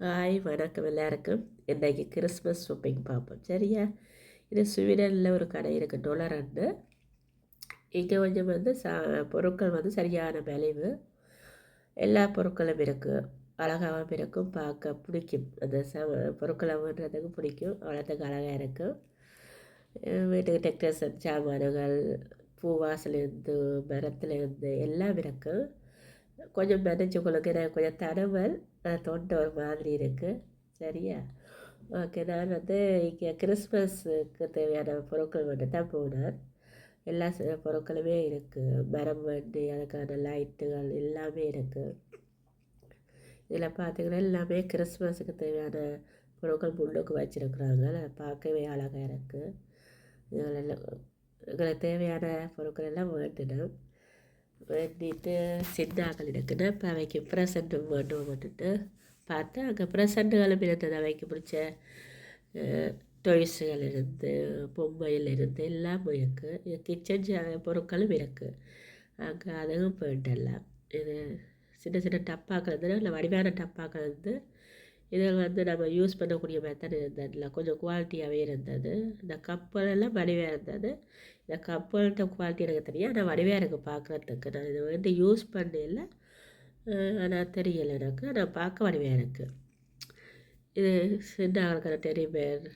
Hi வணக்கம் எல்லாருக்கும். இன்றைக்கு கிறிஸ்மஸ் ஷாப்பிங் பார்ப்போம். சரியா? இது ஸ்வீடனில் ஒரு கடை இருக்குது டொலரண்டு இங்கே கொஞ்சம் வந்து சா பொருட்கள் வந்து சரியான விளைவு எல்லா பொருட்களும் இருக்குது அழகாகவும் இருக்கும். பார்க்க பிடிக்கும். அந்த ச பொருட்களை பிடிக்கும். வளர்த்துக்கு அழகாக இருக்கும் வீட்டுக்கு டெக்ரேஷன் சாமான்கள் பூவாசிலேருந்து மரத்துலேருந்து எல்லாம் இருக்கும் கொஞ்சம் நெனைச்சி உங்களுக்கு நான் கொஞ்சம் தடவல் தொண்டை ஒரு மாதிரி இருக்குது சரியா? ஓகே. நான் வந்து இங்கே கிறிஸ்மஸுக்கு தேவையான பொருட்கள் மட்டும் தான் போனேன் எல்லா பொருட்களுமே இருக்குது மரம் வண்டி அதுக்கான லைட்டுகள் எல்லாமே இருக்குது இதில் பார்த்திங்கன்னா எல்லாமே கிறிஸ்மஸுக்கு தேவையான பொருட்கள் முன்னுக்கு வச்சுருக்குறாங்க. அதை பார்க்கவே அழகாக இருக்குது இதில் எங்களுக்கு தேவையான பொருட்கள் எல்லாம் வேண்டினோம் வேண்டிட்டு சின்னாக்கள் இப்போ அவைக்கு ப்ரெசண்ட்டு வேண்டும் வந்துட்டு பார்த்தா அங்கே ப்ரெசண்ட்டுகளும் இருந்தது அவைக்கு பிடிச்ச டொய்ஸுகள் இருந்து பொம்மையில் இருந்து எல்லாமே இருக்குது கிச்சன் பொருட்களும் இருக்குது அங்கே அதுவும் போயிட்டு எல்லாம் இது சின்ன சின்ன டப்பாக்கள் இருந்து இல்லை வடிவான டப்பாக்கள் இருந்து இதில் வந்து நம்ம யூஸ் பண்ணக்கூடிய மெத்தட் இருந்ததில்ல கொஞ்சம் குவாலிட்டியாகவே இருந்தது. இந்த கப்பலெல்லாம் வடிவாக இருந்தது. இந்த கப்பல்கிட்ட குவாலிட்டி எனக்கு தெரியும். ஆனால் வடிவாக எனக்கு பார்க்குறதுக்கு நான் இது வந்து யூஸ் பண்ணல ஆனால் தெரியலை எனக்கு. நான் பார்க்க வடிவாக இருக்குது இது சின்ன ஆளுக்கிற டெரிபேர்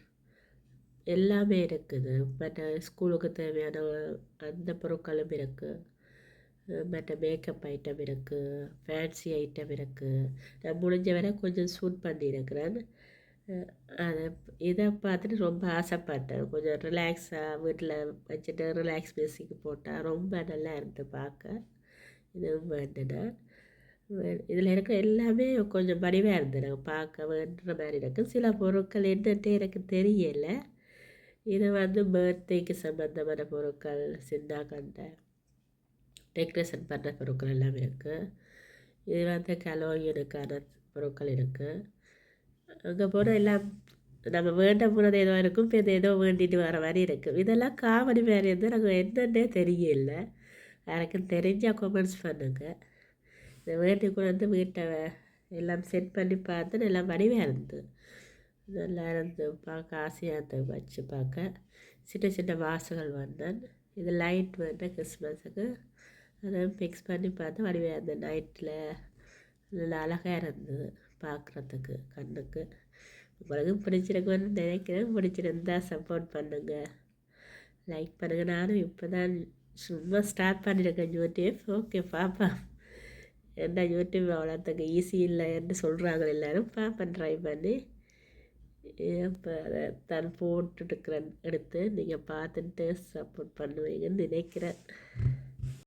எல்லாமே இருக்குது. மற்ற ஸ்கூலுக்கு தேவையான அந்த பொருட்களும் இருக்குது மற்ற மேக்கப் ஐட்டம் இருக்குது ஃபேன்சி ஐட்டம் இருக்குது நான் முடிஞ்ச வரை கொஞ்சம் சூட் பண்ணியிருக்கிறேன் அதை இதை பார்த்துட்டு ரொம்ப ஆசைப்பட்டேன். கொஞ்சம் ரிலாக்ஸாக வீட்டில் வச்சுட்டு ரிலாக்ஸ் மியூசிக் போட்டால் ரொம்ப நல்லா இருந்து பார்க்க. இதுவும் வேண்டுனா இதில் இருக்கிற எல்லாமே கொஞ்சம் வடிவாக இருந்தது. பார்க்க வேண்டுற மாதிரி இருக்கும் சில பொருட்கள் என்னன்ட்டு எனக்கு தெரியலை. இது வந்து பர்த்டேக்கு சம்மந்தமான பொருட்கள் சின்ன கண்டை. டெக்கரேஷன் பண்ணுற பொருட்கள் எல்லாமே இருக்குது இது வந்து கலோயினுக்கான பொருட்கள் இருக்குது அங்கே போனால் எல்லாம் நம்ம வேண்ட போனது ஏதோ இருக்கும் இப்போ இது ஏதோ வேண்டிட்டு வர மாதிரி இருக்கும் இதெல்லாம் காமெடி மாதிரி இருந்து நாங்கள் என்னென்னே தெரியல. எனக்கு தெரிஞ்சால் கமெண்ட்ஸ் பண்ணுங்கள் இதை வேண்டி கொண்டு வீட்டை எல்லாம் செட் பண்ணி பார்த்து நல்லா வடிவாக இருந்து நல்லா இருந்து பார்க்க ஆசையாக இருந்து வச்சு பார்க்க. சின்ன சின்ன வாசங்கள் வந்தேன். இது லைட் வந்து கிறிஸ்மஸுக்கு அதை ஃபிக்ஸ் பண்ணி பார்த்து வடிவே அந்த நைட்டில் நல்லா அழகாக இருந்தது பார்க்குறதுக்கு கண்ணுக்கு. உங்களுக்கு பிடிச்சிருக்குன்னு நினைக்கிறேன். பிடிச்சிருந்தா சப்போர்ட் பண்ணுங்கள் லைக் பண்ணுங்கள் நானும் இப்போ தான் சும்மா ஸ்டார்ட் பண்ணியிருக்கேன் யூடியூப். ஓகே பாப்பா. என்ன யூடியூப் அவ்வளோத்துக்கு ஈஸி இல்லைன்னு சொல்கிறாங்க எல்லோரும். பார்ப்பேன் ட்ரை பண்ணி. இப்போ அதை தான் போட்டுட்டுருக்குறேன் எடுத்து நீங்கள் பார்த்துட்டு சப்போர்ட் பண்ணுவீங்கன்னு நினைக்கிறேன்.